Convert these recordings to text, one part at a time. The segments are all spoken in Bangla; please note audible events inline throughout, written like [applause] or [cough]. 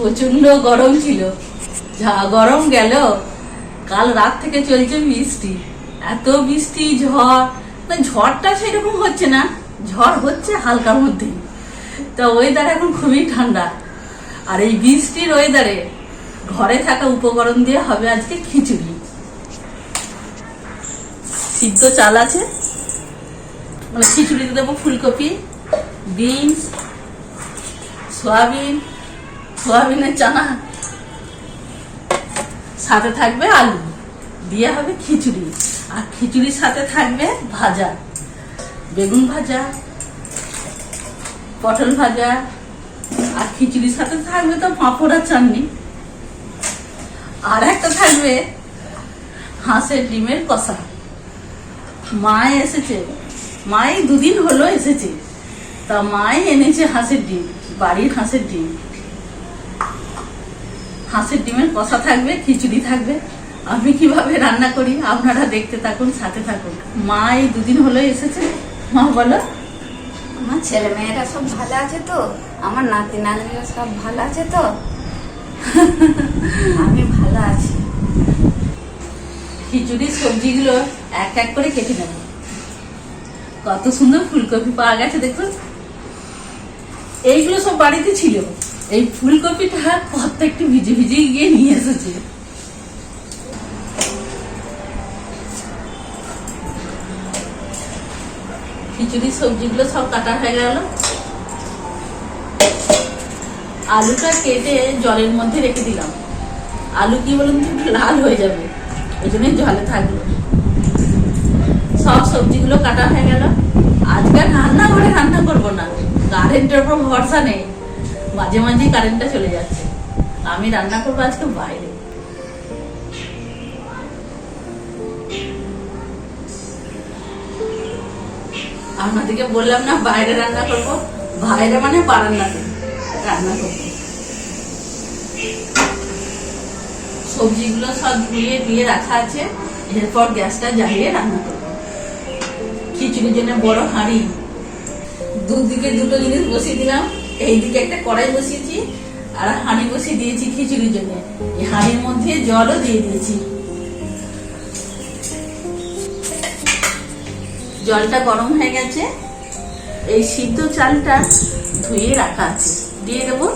প্রচণ্ড গরম ছিল। যা গরম গেল, কাল রাত থেকে চলছে বৃষ্টি। এত বৃষ্টি, ঝড় না ঝড়টা সেরকম হচ্ছে না, ঝড় হচ্ছে হালকার মধ্যেই। তা ওয়েদার এখন খুবই ঠান্ডা। আর এই বৃষ্টির ওয়েদারে ঘরে থাকা উপকরণ দিয়ে হবে আজকে খিচুড়ি। সিদ্ধ চাল আছে। মানে খিচুড়িতে দেবো ফুলকপি, বিনস, সয়াবিন সয়াবিনের চানা। সাথে থাকবে আলু, দিয়ে হবে খিচুড়ি। আর খিচুড়ির সাথে থাকবে ভাজা, বেগুন ভাজা, পটল ভাজা। আর খিচুড়ির সাথে থাকবে তো পাঁপড় চাটনি। আর একটা থাকবে হাঁসের ডিমের কষা। মা এসেছে, মাই দুদিন হলো এসেছে। তা মাই এনেছে হাঁসের ডিম, বাড়ির হাঁসের ডিম। হাঁসের ডিমের কষা থাকবে খিচুড়ি থাকবে। আমি কীভাবে রান্না করি আপনারা দেখতে থাকুন সাথে থাকুন। মা এই দুদিন হলো এসেছে। মা বলো। আমার ছেলে মেয়েরা সব ভালো আছে তো? আমার নাতি নাতনিরা সব ভালো আছে তো? [laughs] আমি ভালো আছি। খিচুড়ির সবজিগুলো এক এক করে কেটে নেব। কত সুন্দর ফুলকপি পাওয়া গেছে দেখুন। এইগুলো সব বাড়িতে ছিল। এই ফুলকপিটা কত একটু ভিজে ভিজে গিয়ে নিয়ে এসেছে। খিচুড়ির সবজিগুলো সব কাটা হয়ে গেল। আলুটা কেটে জলের মধ্যে রেখে দিলাম। আলু কি বলুন তো? লাল হয়ে যাবে। ওই জন্য জলে থাকল। সব সবজিগুলো কাটা হয়ে গেল। আজকে রান্না করে রান্না করব না। কারেন্টের উপর ভরসা নেই। মাঝে মাঝে কারেন্টটা চলে যাচ্ছে। আমি রান্না করব আজকে বাইরে। আপনাদেরকে বললাম না, বাইরে রান্না করব। বাইরে মানে বারান্দাতে রান্না করব। সবজিগুলো সব ধুয়ে দিয়ে রাখা আছে। এরপর গ্যাসটা জ্বালিয়ে রান্না করব। খিচুড়ির জন্য বড় হাঁড়ি। দুদিকে দুটো জিনিস বসিয়ে দিলাম। এইদিকে একটা কড়াই বসিয়েছি আর হাঁড়ি বসিয়ে দিয়েছি খিচুড়ির জন্য। এই হাঁড়ির মধ্যে জলও দিয়ে দিয়েছি। জলটা গরম হয়ে গেছে। এই সিদ্ধ চালটা ধুয়ে রাখা আছে। দিয়ে দেবো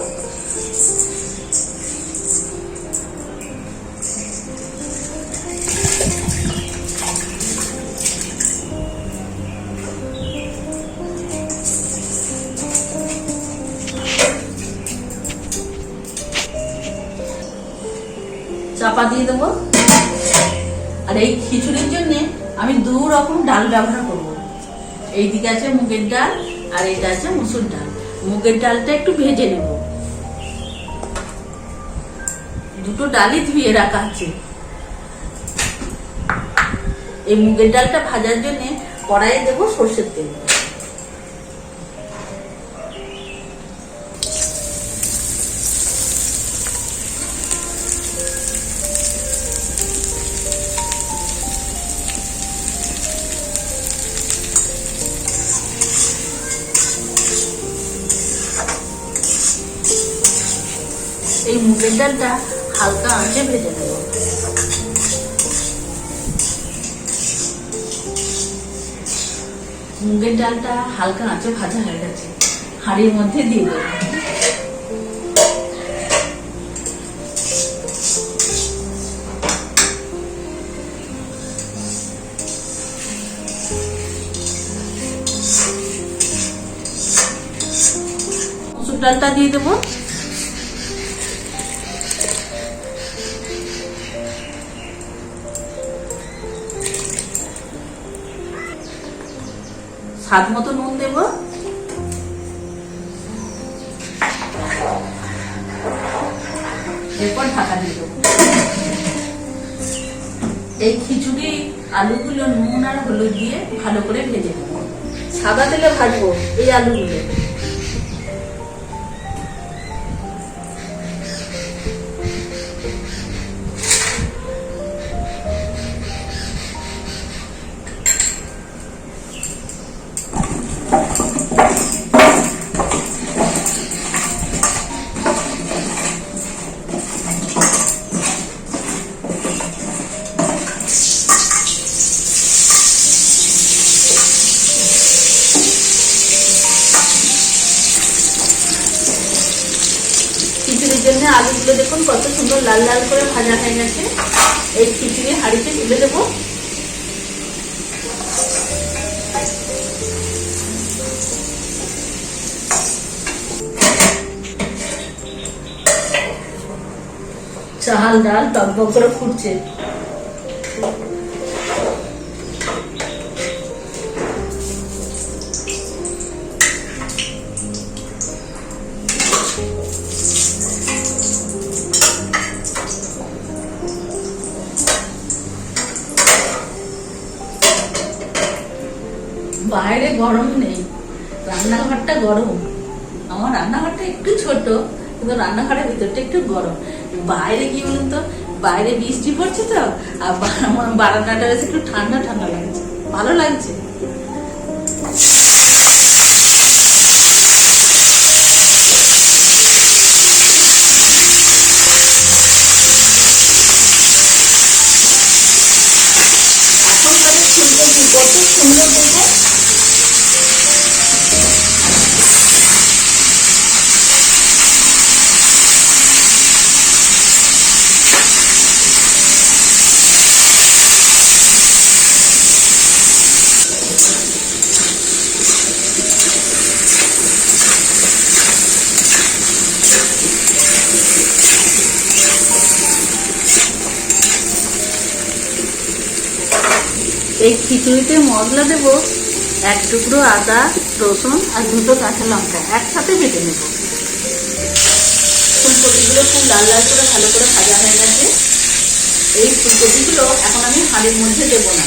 চাপা দিয়ে দেবো। আর এই খিচুড়ির জন্যে আমি দু রকম ডাল ব্যবহার করব। এইদিকে আছে মুগের ডাল আর এটা আছে মুসুর ডাল। মুগের ডালটা একটু ভেজে নেব। দুটো ডালই ধুয়ে রাখা আছে। এই মুগের ডালটা ভাজার জন্যে কড়াইয়ে দেবো সর্ষের তেল। মুগের ডালটা হালকা আঁচে ভাজা হয়ে গেছে। হাঁড়ির মধ্যে দিয়ে দেবো। ডালটা দিয়ে দেবো। স্বাদ মতো নুন দেব। এরপর ঢাকা দিয়ে দেবো। এই খিচুড়ি, আলুগুলো নুন আর হলুদ দিয়ে ভালো করে ভেজে নেব। সাদা তেলে ভাজবো এই আলুগুলো চাল, ডাল টকবক করে ফুটছে। বাইরে গরম নেই, রান্নাঘরটা গরম। আমার রান্নাঘরটা একটু ছোট, কিন্তু রান্নাঘরের ভিতরটা একটু গরম। বাইরে কি বলুন তো? বাইরে বৃষ্টি পড়ছে তো? আর বারান্দাটা একটু ঠান্ডা ঠান্ডা লাগছে। ভালো লাগছে। এই খিচুড়িতে মশলা দেবো এক টুকরো আদা, রসুন আর দুটো কাঁচা লঙ্কা। একসাথে বেটে নেব। ফুলকপিগুলো খুব লাল লাল করে ভালো করে ভাজা হয়ে গেছে। এই ফুলকপিগুলো এখন আমি হাঁড়ির মধ্যে দেবো না।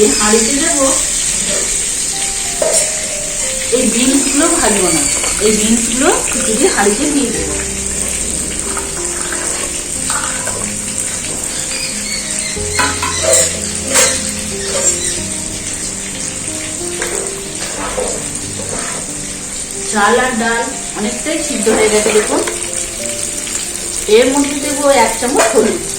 এই হাঁড়িতে দেবো এই বিনসগুলো ভাজবো না। এই বিনসগুলো খিচুড়ি হাঁড়িতে দিয়ে দেবো। চাল আর ডাল অনেকটাই সিদ্ধ হয়ে গেছে দেখুন। এর মধ্যে দেবো এক চামচ হলুদ।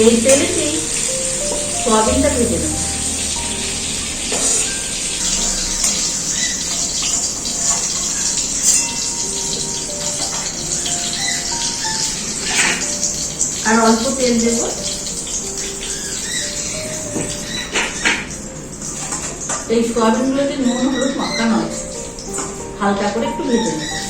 এই তেলেতেই সয়াবিনটা ভেজে নেব। আর অল্প তেল দেব। এই সয়াবিনগুলোতে নুন, হলুদ, মাখানো আছে। হালকা করে একটু ভেজে নেব।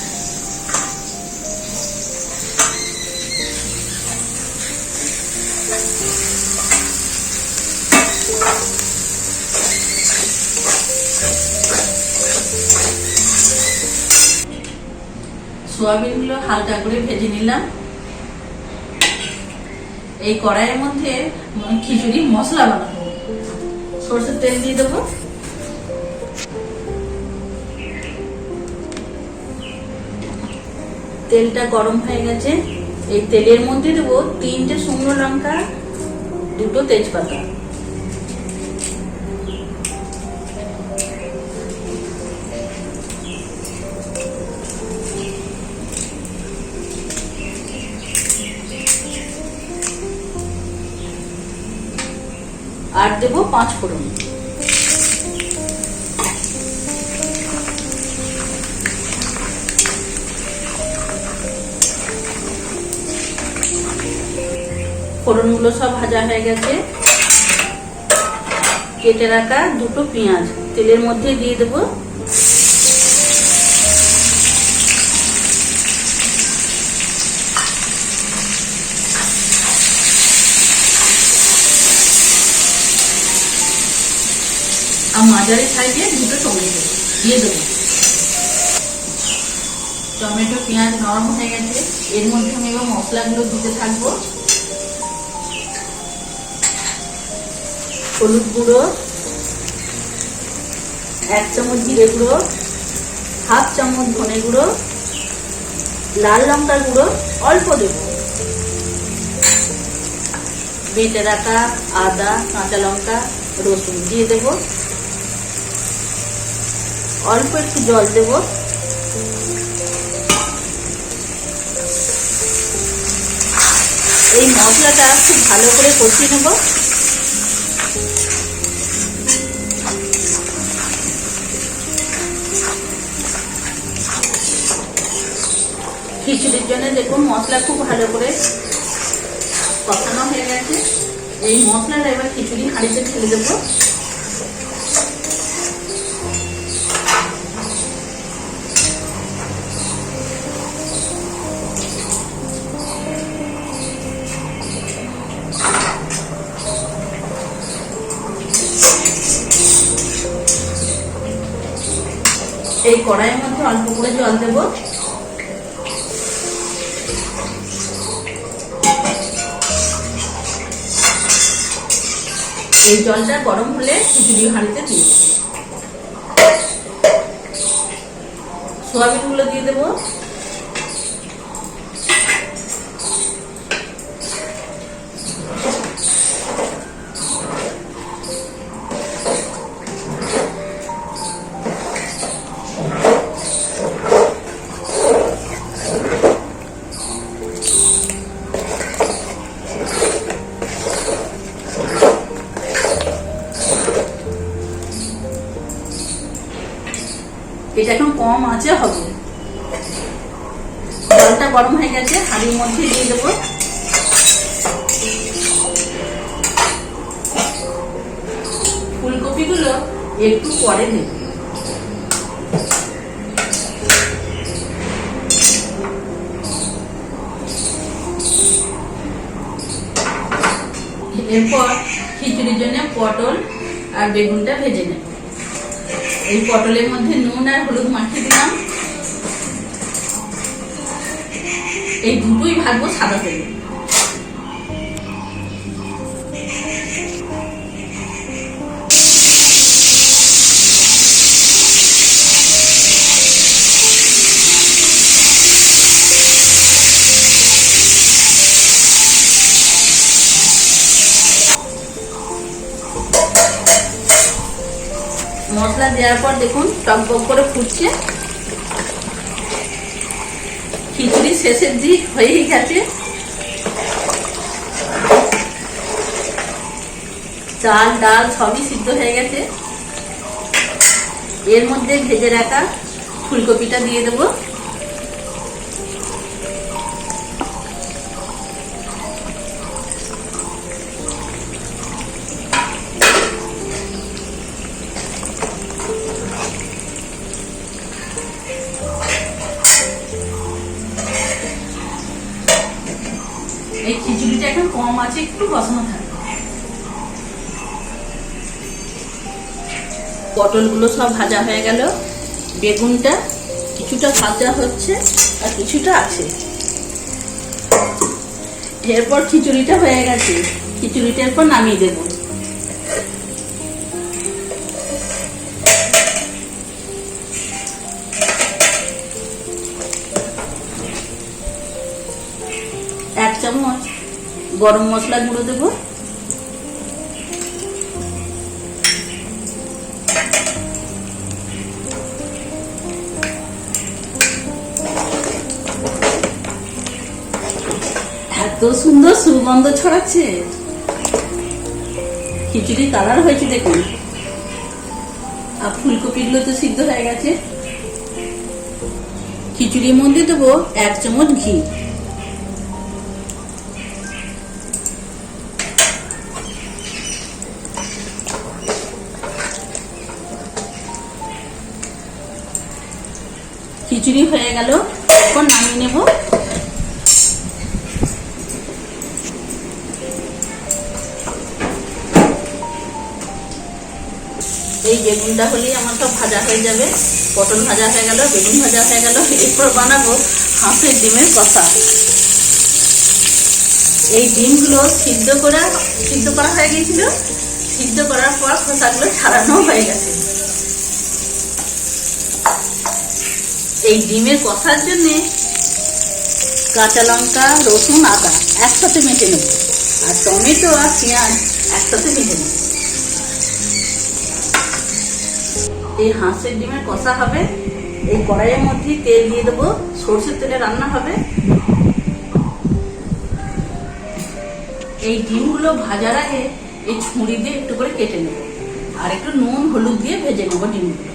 সোয়াবিনগুলো হালকা করে ভেজে নিলাম। এই কড়াইয়ের মধ্যে খিচুড়ি মশলা বানাবো। সরষের তেল দিয়ে দেবো। তেলটা গরম হয়ে গেছে। এই তেলের মধ্যে দেবো তিনটে শুকনো লঙ্কা, দুটো তেজপাতা। দেবো, পাঁচ ফোড়ন। ফোড়নগুলো সব ভাজা হয়ে গেছে। কেটে রাখা দুটো পেঁয়াজ। তেলের মধ্যে দিয়ে দেবো আর মাঝারি সাইজে দুটো টমেটো দিয়ে দেবো। টমেটো, পেঁয়াজ নরম হয়ে গেছে। এর মধ্যে আমি এবার মশলাগুলো দিতে থাকব। হলুদ গুঁড়ো, এক চামচ জিরে গুঁড়ো, হাফ চামচ ধনে গুঁড়ো, লাল লঙ্কার গুঁড়ো অল্প দেব। বেটে রাখা আদা, কাঁচা লঙ্কা, রসুন দিয়ে দেব। অল্প একটু জল দেব। এই মশলাটা খুব ভালো করে কষিয়ে নেব। খিচুড়ির জন্য দেখুন মশলা খুব ভালো করে কষানো হয়ে গেছে। এই মশলাটা এবার খিচুড়ি হাঁড়িতে ঢেলে দেবো। অল্প করে জল দেব। এই জলটা গরম হলে খিচুড়ি হাঁড়িতে দিয়ে দেবো। সোয়াবিনগুলো দিয়ে দেবো। আছে হবে। জলটা গরম হয়ে গেছে, হাঁড়ির মধ্যে দিয়ে দেবো। ফুলকপিগুলো একটু পরে দেব। এরপর খিচুড়ির জন্য পটল আর বেগুনটা ভেজে নেব। এই পটলের মধ্যে নুন আর হলুদ মাখিয়ে দিলাম। এই দুটোই ভাগবো সাদা তেলে। দেওয়ার পর দেখুন টক করে ফুটছে। খিচুড়ি শেষের দিক হয়েই গেছে। চাল, ডাল সবই সিদ্ধ হয়ে গেছে। এর মধ্যে ভেজে রাখা ফুলকপিটা দিয়ে দেবো। পটলগুলো সব ভাজা হয়ে গেল। বেগুনটা কিছুটা ভাজা হচ্ছে আর কিছুটা আছে। এরপর খিচুড়িটা হয়ে গেছে। খিচুড়িটা এরপর নামিয়ে দেব। এক চামচ গরম মশলা গুঁড়ো দেবো। সুন্দর সুগন্ধ ছড়াচ্ছে। খিচুড়ি কালার হয়েছে দেখুন। আর ফুলকপিগুলো তো সিদ্ধ হয়ে গেছে। খিচুড়ির মধ্যে দেবো এক চামচ ঘি। খিচুড়ি হয়ে গেল। এখন নামিয়ে নেব। এই বেগুনটা হলেই আমার সব ভাজা হয়ে যাবে। পটল ভাজা হয়ে গেল, বেগুন ভাজা হয়ে গেল। এরপর বানাবো হাঁসের ডিমের কষা। এই ডিমগুলো সিদ্ধ করা সিদ্ধ করা হয়ে গিয়েছিল। সিদ্ধ করার পর খোসাগুলো ছাড়ানো হয়ে গেছে। এই ডিমের কষার জন্য কাঁচা লঙ্কা, রসুন, আদা একসাথে মেটে নেব। আর টমেটো আর পেঁয়াজ একসাথে ভেজে নেব। এই হাঁসের ডিমের কষা হবে। এই কড়াইয়ের মধ্যে তেল দিয়ে দেবো। সর্ষের তেলে রান্না হবে। এই ডিমগুলো ভাজার আগে এই ছুঁড়ি দিয়ে একটু করে কেটে নেব। আর একটু নুন, হলুদ দিয়ে ভেজে নেব ডিমগুলো।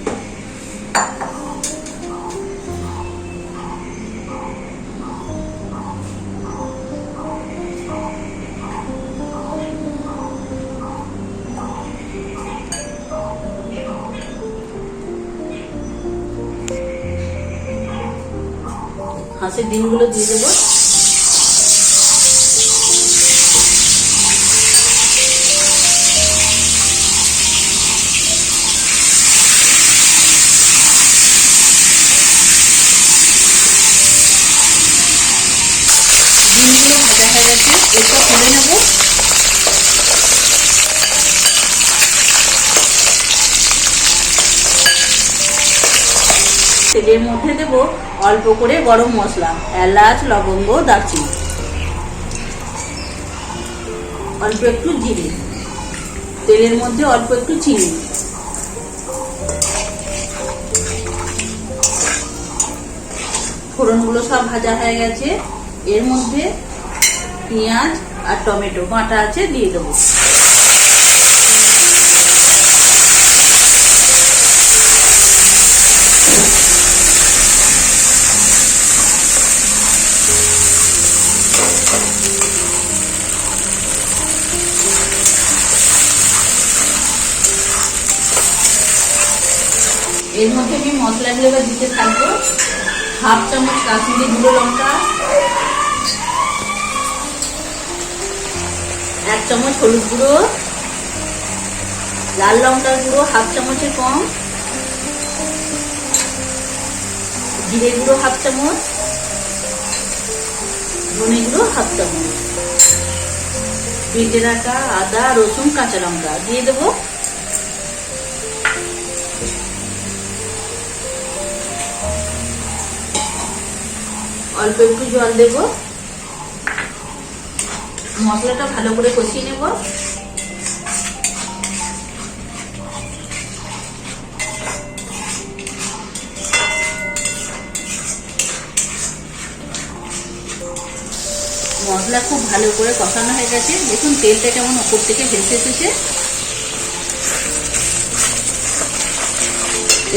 হাঁসের ডিমগুলো দিয়ে দেবো। তেলের মধ্যে দেব অল্প করে গরম মশলা, এলাচ, লবঙ্গ, দারচিনি। অল্প একটু জিরে। তেলের মধ্যে অল্প একটু চিনি। ফোড়নগুলো সব ভাজা হয়ে গেছে। এর মধ্যে পেঁয়াজ আর টমেটো বাটা আছে দিয়ে দেবো। এর মধ্যে আমি মশলাগুলো এবার দিতে থাকব। হাফ চামচ কাশ্মীরি গুঁড়ো লঙ্কা। এক চামচ হলুদ গুঁড়ো। লাল লঙ্কার গুঁড়ো হাফ চামচের কম। জিরে গুঁড়ো হাফ চামচ। ধনে গুঁড়ো হাফ চামচ। বেটে রাখা আদা, রসুন, কাঁচা লঙ্কা দিয়ে দেবো। অল্প একটু জল দেব। মশলাটা ভালো করে কষিয়ে নেব। মশলা খুব ভালো করে কষানো হয়ে গেছে। দেখুন, তেলটা কেমন ওপর থেকে ভেসে এসেছে।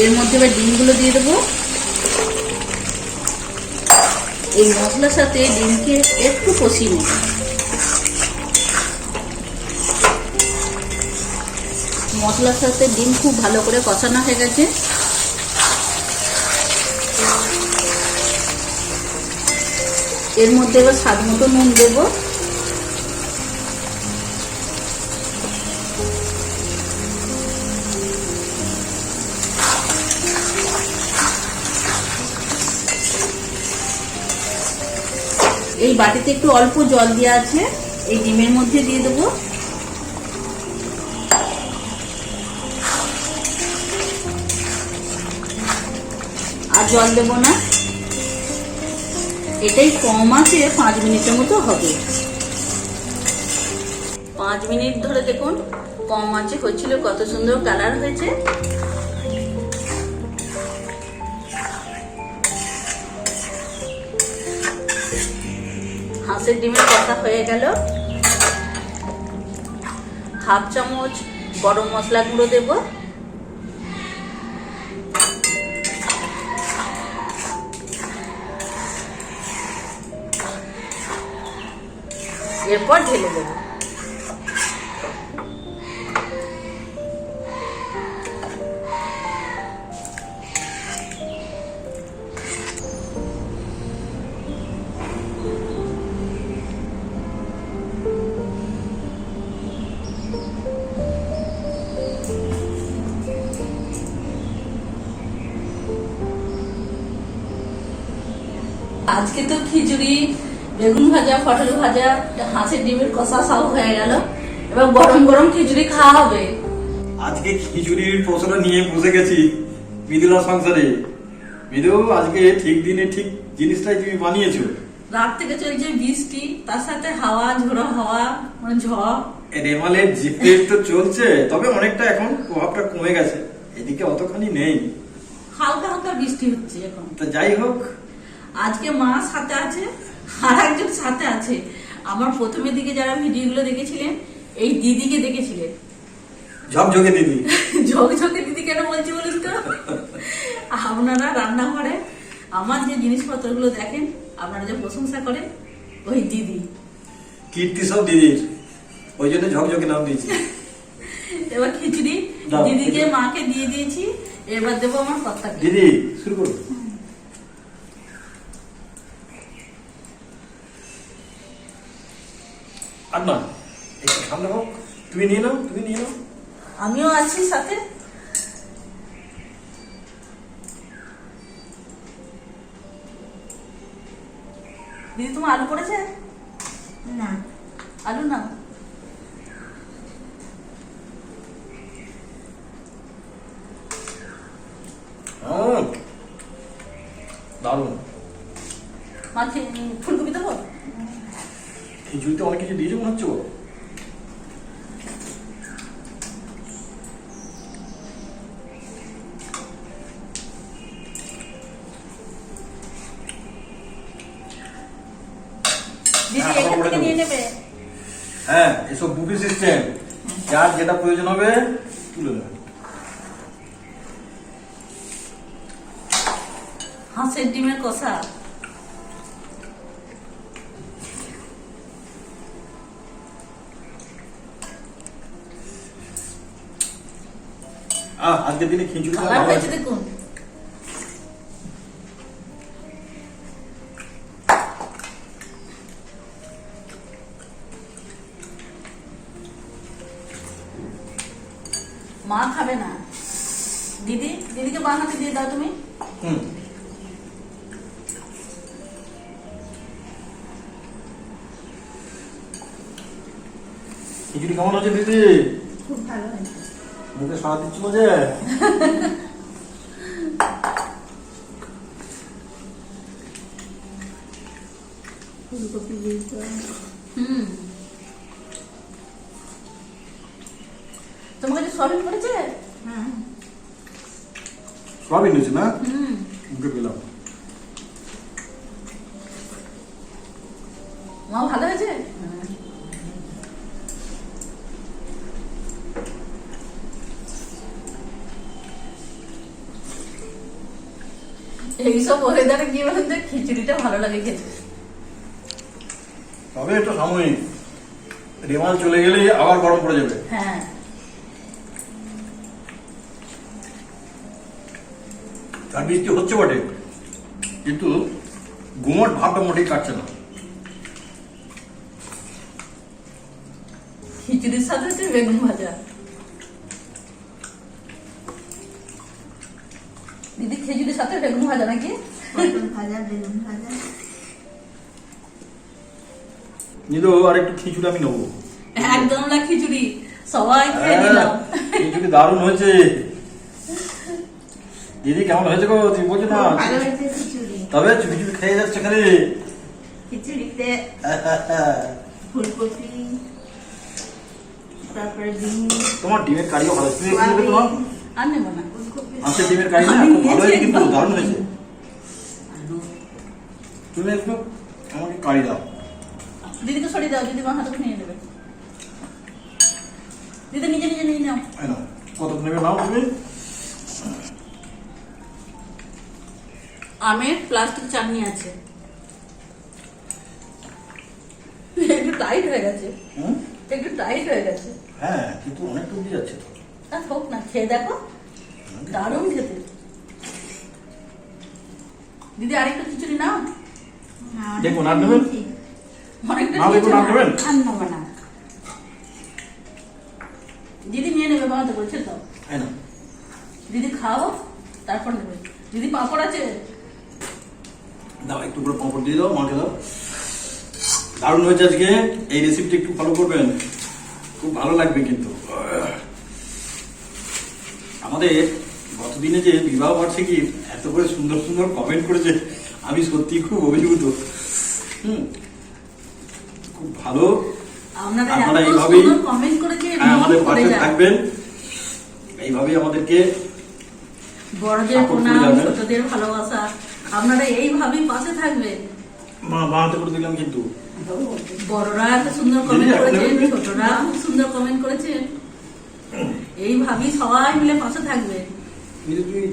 এর মধ্যে এবার ডিমগুলো দিয়ে দেবো। এই মশলার সাথে ডিমকে একটু কষিয়ে নেব মশলার সাথে ডিম খুব ভালো করে কষানো হয়ে গেছে। এর মধ্যে এবার স্বাদ মতো নুন দেব। এই বাটিতে একটু অল্প জল দেওয়া আছে। এই ডিমের মধ্যে দিয়ে দেবো। আর জল দেব না। এটাই কম আছে, পাঁচ মিনিটের মতো হবে। পাঁচ মিনিট ধরে দেখুন, কম আছে, হচ্ছিল কত সুন্দর কালার হয়েছে। হাঁসের ডিমের কষা হয়ে গেল। হাফ চামচ গরম মশলা গুঁড়ো দেব। এরপর ঢেলে দেব। ভাজা পটল ভাজা হাঁসের ডিমের কষা সব হয়ে গেল। এবার গরম গরম খিচুড়ি খাওয়া হবে। আজকে খিচুড়ির পশলা নিয়ে বসে গেছি মৃদুলা সংসারে। মৃদু আজকে ঠিক দিনে ঠিক জিনিসটাই তুমি বানিয়েছো। রাত থেকে চলছে বৃষ্টি তার সাথে হাওয়া ঝোড়ো হাওয়া মানে ঝড়। রেমালের জিপের তো চলছে তবে অনেকটা এখন প্রভাবটা কমে গেছে। এদিকে অতখানি নেই। হালকা হালকা বৃষ্টি হচ্ছে এখন। তো যাই হোক। আজকে মা সাথে আছে। আর একজন সাথে আছে। আমার প্রথমের দিকে যারা ভিডিওগুলো দেখেছিলেন এই দিদিকে দেখেছিলেন। ঝকঝকে দিদি। [laughs] ঝকঝকে দিদি কেন বলছি বলুন তো? আপনারা রান্নাঘরে আমার যে জিনিসপত্রগুলো দেখেন আপনারা যে প্রশংসা করেন ওই দিদি। কীর্তি সব দিদির। ওই জন্য ঝকঝকে নাম দিয়েছি। [laughs] এবার খিচুড়ি। দিদিকে মাকে দিয়ে দিয়েছি। এবার দেবো আমার কর্তাকে দিদি শুরু করুন। আর না একটু সামনে হোক। তুমি নিয়ে নাও তুমি নিয়ে নাও। আমিও আছি সাথে। দিদি তোমার আলু পড়েছে? না। আলু না খিচুড়িতে অনেক কিছু দিয়েছে মনে হচ্ছে। হ্যাঁ। হ্যাঁ এসব বুফে সিস্টেম যার যেটা প্রয়োজন হবে তুলে নেবে হাঁসের ডিমের কষা আজকের দিনে খিচুড়ি কালার ভালো হয়েছে দেখুন। মা খাবে না। দিদি দিদিকে বানাতে দিয়ে দাও তুমি। হুম। খিচুড়ি কেমন আছে দিদি? খুব ভালো হয়েছে। মুখে স্বাদ দিচ্ছ যে ফুলকপি হুম। তোমার কাছে করেছে হ্যাঁ। সবই নিয়েছে না? হুম। মুখে পেলাম। মা ভালো হয়েছে এইসব ওয়েদারে বলেন তো খিচুড়িটা ভালো লাগে খেতে? তবে এটা সাময়িক রেমাল চলে গেলে আবার গরম পড়ে যাবে। হ্যাঁ। আর বৃষ্টি হচ্ছে বটে কিন্তু গুমট ভাবটা মোটেই কাটছে না। খিচুড়ির সাথে বেগুন ভাজা। দিদি খিচুড়ির সাথে বেগুন ভাজা নাকি? ভাজা বেগুন ভাজা। নিদো আর একটু খিচুড়ি আমি নেব। একদম না খিচুড়ি সবাই খেয়ে হ্যাঁ, খিচুড়ি দারুণ হয়েছে। দিদি কেমন হয়েছে গো? তুমি বলছো না? ভালো খিচুড়ি। তবে খেয়ে যাচ্ছে খালি? খিচুড়িতে ফুলকপি তারপরে ডিম। তোমার ডিমের কারিও ভালো তুমি আর নেব না। হাঁসের ডিমের কারি না খুব ভালো হয়েছে কিন্তু দারুণ হয়েছে। তুমি একটু আমাকে কারি দাও। দিদিকে সরিয়ে দাও দিদি আমার হাতে নিয়ে নেবে। দিদি নিজে নিজে নিয়ে নাও। কত নেবে নাও তুমি? আমের প্লাস্টিক চাটনি আছে। একটু টাইট হয়ে গেছে? একটু টাইট হয়ে গেছে। হ্যাঁ কিন্তু অনেকটা অব্দি যাচ্ছে তো। তা হোক না খেয়ে দেখো। দারুণ খেতে। দিদি আরেকটা খিচুড়ি নাও। দেখুন, আর নেবেন? অনেকটা দেখুন আর নেবেন? আর নেব না। দিদি নিয়ে নেবে বানাতে বলছে তো। দিদি খাও তারপর নেবে। দিদি পাঁপড় আছে? দাও একটু করে পাঁপড় দিয়ে দাও মাকে দাও। দারুণ হয়েছে আজকে। এই রেসিপিটা একটু ফলো করবেন। খুব ভালো লাগবে কিন্তু। আমাদের গতদিনে যে বিবাহ বার্ষিকী এত করে সুন্দর সুন্দর কমেন্ট করেছে আমি সত্যি খুব অভিভূত। হুম খুব ভালো। আপনারা এইভাবেই- হ্যাঁ আমাদের পাশে থাকবেন। এইভাবেই আমাদেরকে বড়দের প্রণাম ছোটদের ভালোবাসা আপনারা এইভাবেই পাশে থাকবেন। মা করে দিলাম কিন্তু। বড়রা এত সুন্দর কমেন্ট করেছেন ছোটরা খুব সুন্দর কমেন্ট করেছেন। [coughs] এইভাবেই সবাই মিলে পাশে থাকবে।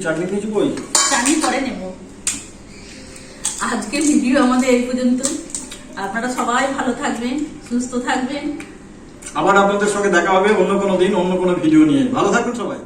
চাটনি কিছু কই? চাকরি করে নেব। আজকের ভিডিও আমাদের এই পর্যন্ত। আপনারা সবাই ভালো থাকবেন সুস্থ থাকবেন। আবার আপনাদের সঙ্গে দেখা হবে অন্য কোনো দিন অন্য কোনো ভিডিও নিয়ে। ভালো থাকুন সবাই।